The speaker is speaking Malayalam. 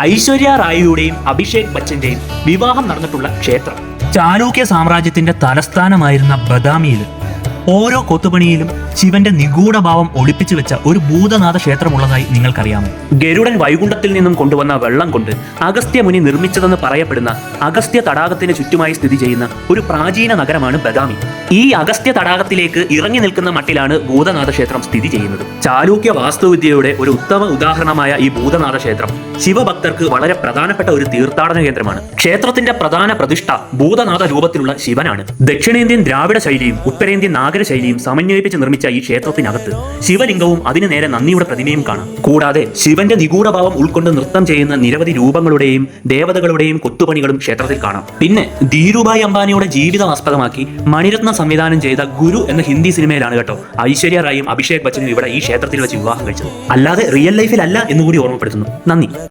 ഐശ്വര്യ റായിയുടെയും അഭിഷേക് ബച്ചന്റെയും വിവാഹം നടന്നിട്ടുള്ള ക്ഷേത്രം. ചാലൂക്യ സാമ്രാജ്യത്തിന്റെ തലസ്ഥാനമായിരുന്ന ബദാമിയിൽ ഓരോ കൊത്തുപണിയിലും ശിവന്റെ നിഗൂഢഭാവം ഒളിപ്പിച്ചു വെച്ച ഒരു ഭൂതനാഥ ക്ഷേത്രമുള്ളതായി നിങ്ങൾക്കറിയാമോ? ഗരുഡൻ വൈകുണ്ഠത്തിൽ നിന്നും കൊണ്ടുവന്ന വെള്ളം കൊണ്ട് അഗസ്ത്യ മുനി നിർമ്മിച്ചതെന്ന് പറയപ്പെടുന്ന അഗസ്ത്യ തടാകത്തിന് ചുറ്റുമായി സ്ഥിതി ചെയ്യുന്ന ഒരു പ്രാചീന നഗരമാണ് ബദാമി. ഈ അഗസ്ത്യ തടാകത്തിലേക്ക് ഇറങ്ങി നിൽക്കുന്ന മട്ടിലാണ് ഭൂതനാഥ ക്ഷേത്രം സ്ഥിതി ചെയ്യുന്നത്. ചാലൂക്യ വാസ്തുവിദ്യയുടെ ഒരു ഉത്തമ ഉദാഹരണമായ ഈ ഭൂതനാഥ ക്ഷേത്രം ശിവഭക്തർക്ക് വളരെ പ്രധാനപ്പെട്ട ഒരു തീർത്ഥാടന കേന്ദ്രമാണ്. ക്ഷേത്രത്തിന്റെ പ്രധാന പ്രതിഷ്ഠ ഭൂതനാഥ രൂപത്തിലുള്ള ശിവനാണ്. ദക്ഷിണേന്ത്യൻ ദ്രാവിഡ ശൈലിയും ഉത്തരേന്ത്യൻ നാഗര ശൈലിയും സമന്വയിപ്പിച്ച് നിർമ്മിച്ച ഈ ക്ഷേത്രത്തിനകത്ത് ശിവലിംഗവും അതിനു നേരെ നന്ദിയുടെ പ്രതിമയും കാണാം. കൂടാതെ ശിവന്റെ നിഗൂഢഭാവം ഉൾക്കൊണ്ട് നൃത്തം ചെയ്യുന്ന നിരവധി രൂപങ്ങളുടെയും ദേവതകളുടെയും കൊത്തുപണികളും ക്ഷേത്രത്തിൽ കാണാം. പിന്നെ ധീരുഭായ് അംബാനിയുടെ ജീവിതം ആസ്പദമാക്കി മണിരത്ന സംവിധാനം ചെയ്ത ഗുരു എന്ന ഹിന്ദി സിനിമയിലാണ് കേട്ടോ ഐശ്വര്യ റായും അഭിഷേക് ബച്ചനും ഇവിടെ ഈ ക്ഷേത്രത്തിൽ വെച്ച് വിവാഹം കഴിച്ചത്. അല്ലാതെ റിയൽ ലൈഫിലല്ല എന്നുകൂടി ഓർമ്മപ്പെടുത്തുന്നു. നന്ദി.